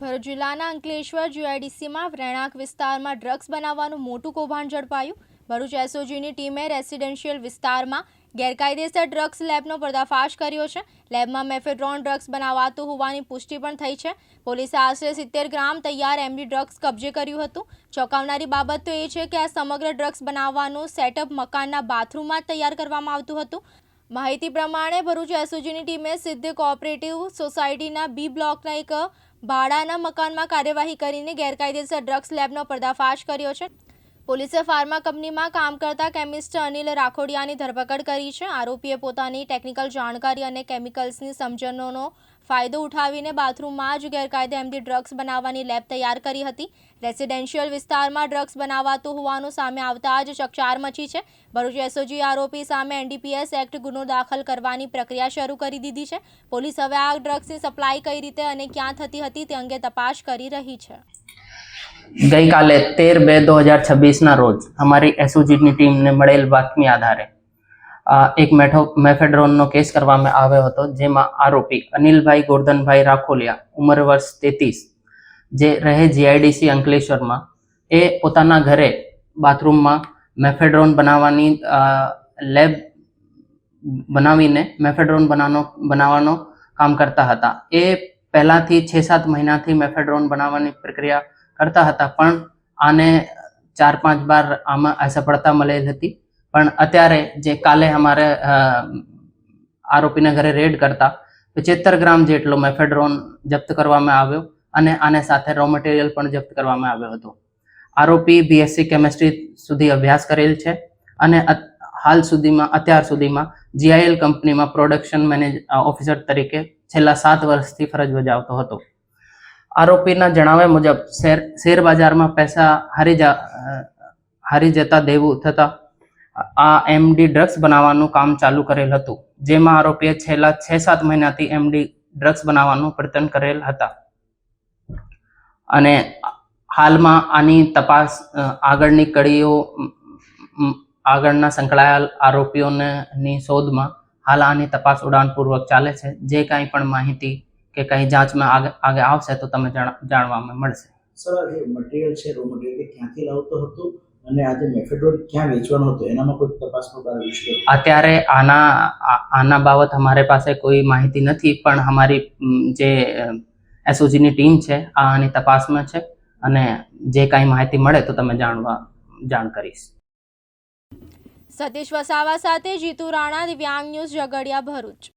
ભરૂચ જિલ્લાના અંકલેશ્વર જીઆઈડીસીમાં રહેણાંક વિસ્તારમાં ડ્રગ્સ બનાવવાનું મોટું કૌભાંડ ઝડપાયું. ભરૂચ એસઓજીની ટીમે રેસિડેન્શિયલ વિસ્તારમાં ગેરકાયદેસર ડ્રગ્સ લેબનો પર્દાફાશ કર્યો છે. લેબમાં મેફેડ્રોન ડ્રગ્સ બનાવાતું હોવાની પુષ્ટિ પણ થઈ છે. પોલીસે આશરે સિત્તેર ગ્રામ તૈયાર એમડી ડ્રગ્સ કબજે કર્યું હતું. ચોંકાવનારી બાબત તો એ છે કે આ સમગ્ર ડ્રગ્સ બનાવવાનું સેટઅપ મકાનના બાથરૂમમાં તૈયાર કરવામાં આવતું હતું. માહિતી પ્રમાણે ભરૂચ એસઓજીની ટીમે સિદ્ધ કોઓપરેટિવ સોસાયટીના બી બ્લોકના એક ભાડાના મકાનમાં કાર્યવાહી કરીને ગેરકાયદેસર ડ્રગ્સ લેબનો પર્દાફાશ કર્યો છે. પોલીસે ફાર્મા કંપનીમાં કામ કરતા કેમિસ્ટ અનિલ રાખોડિયાની ધરપકડ કરી છે. આરોપીએ પોતાની ટેકનિકલ જાણકારી અને કેમિકલ્સની સમજણોનો ફાયદો ઉઠાવીને બાથરૂમમાં જ ગેરકાયદે એમડી ડ્રગ્સ બનાવવાની લેબ તૈયાર કરી હતી. રેસિડેન્શિયલ વિસ્તારમાં ડ્રગ્સ બનાવાતું હોવાનું સામે આવતા જ ચકચાર મચી છે. ભરૂચ એસઓજી આરોપી સામે એનડીપીએસ એક્ટ ગુનો દાખલ કરવાની પ્રક્રિયા શરૂ કરી દીધી છે. પોલીસ હવે આ ડ્રગ્સની સપ્લાય કઈ રીતે અને ક્યાં થતી હતી તે અંગે તપાસ કરી રહી છે. ગઈકાલે તેર બે દો હજાર છવ્વીસના રોજ અમારી એસઓજીની ટીમને મળેલ બાતમી આધારે એક મેઠો, મેફેડ્રોનનો કેસ કરવામાં આવ્યો હતો, જેમાં આરોપી અનિલભાઈ ગોરધનભાઈ રાખોલિયા, ઉંમર વર્ષ તેત્રીસ, જે રહે જીઆઈડીસી અંકલેશ્વરમાં, એ પોતાના ઘરે બાથરૂમમાં મેફેડ્રોન બનાવવાની લેબ બનાવીને મેફેડ્રોન બનાવવાનો બનાવવાનો કામ કરતા હતા. એ પહેલાંથી છ સાત મહિનાથી મેફેડ્રોન બનાવવાની પ્રક્રિયા કરતા હતા. પણ આને ચાર પાંચ બાર આમાં અસફળતા મળેલ હતી. પણ અત્યારે જે કાલે અમારે આરોપીના ઘરે રેડ કરતા, પચોતેર ગ્રામ જેટલો મેફેડ્રોન જપ્ત કરવામાં આવ્યો અને આને સાથે રો મટીરિયલ પણ જપ્ત કરવામાં આવ્યો હતો. આરોપી બીએસસી કેમેસ્ટ્રી સુધી અભ્યાસ કરેલ છે અને હાલ સુધીમાં, અત્યાર સુધીમાં જીઆઈએલ કંપનીમાં પ્રોડક્શન મેનેજ ઓફિસર તરીકે છેલ્લા સાત વર્ષથી ફરજ બજાવતો હતો. આરોપીના જણાવ્યા મુજબ શેર શેર બજારમાં પૈસા હારી જા હારી જતા દેવું થતાં આ એમડી ડ્રગ્સ બનાવવાનું કામ ચાલુ કરેલ હતું. જેમાં આરોપીએ છેલ્લા છ સાત મહિનાથી એમડી ડ્રગ્સ બનાવવાનું પ્રયત્ન કરેલ હતા. અને હાલમાં આની તપાસ આગળની કડીઓ આગળના સંકળાયેલ આરોપીઓને શોધમાં હાલ આની તપાસ ઉડાણપૂર્વક ચાલે છે. જે કાંઈ પણ માહિતી કે કંઈ જાંચમાં આગે આગે આવશે તો તમે જાણ- જાણવામાં મળશે. સર આ જે મટીરિયલ છે રો મટીરિયલ તે ક્યાંથી લાવતો હતો અને આ જે મેફેડોન ક્યાં વેચવાનો હતો એનામાં કોઈ તપાસનો બહાર વિશે અત્યારે આના આના બાબત અમારે પાસે કોઈ માહિતી નથી પણ અમારી જે એસઓજીની ટીમ છે આ આની તપાસમાં છે અને જે કાંઈ માહિતી મળે તો તમે જાણવા જાણ કરીશ. સતીશ વસાવા સાથે જીતુ રાણા દિવ્યાંગ ન્યૂઝ ઝઘડિયા ભરૂચ.